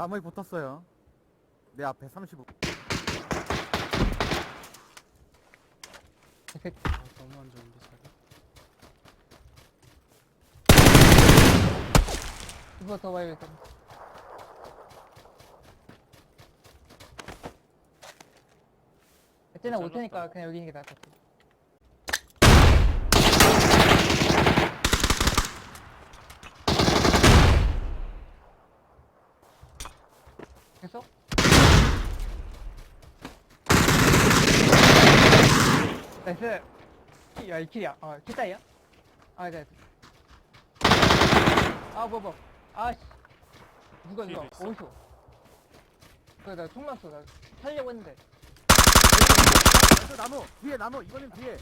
나무에 붙었어요. 내 앞에 35. 이렇게 아, 너무 안 좋은데 자리. 이거 더 봐야겠다. 쟤네 올. 테니까 그냥 여기 있는 게 나을 것 같아. 됐어? 나이스. 야, 이 킬이야. 어, 킬따이야? 아, 네. 아, 뭐, 뭐. 아, 씨. 누가, 누가, 있어? 어디서? 그래, 나총 났어. 나 살려고 했는데. 저 나무 뒤에 나무 이번엔 뒤에.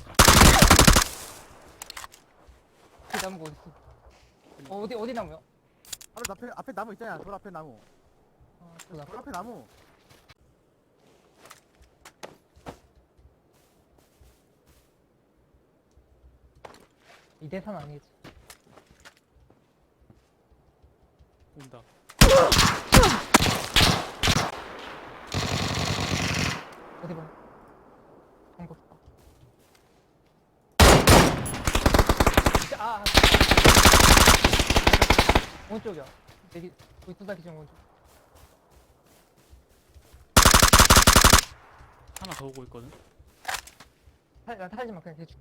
그 나무가 어딨어? 어, 어디, 어디? 바로 앞에 앞에 나무 있잖아. 돌 앞에 나무. 아, 저 나무. 돌 앞에 나무. 이 대산 아니지. 온다. 어디 봐. 방법 봐. 아, 아. 오른쪽이야. 여기, 우리 두다 기준 오른쪽. 하나 더 오고 있거든. 탈, 난 탈지 마, 그냥 대충.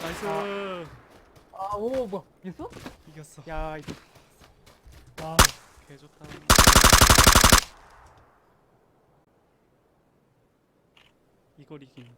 나이스. 아, 오, 뭐야. 있어? 이겼어. 야, 이거. 와. 개 좋다. 이걸 이긴.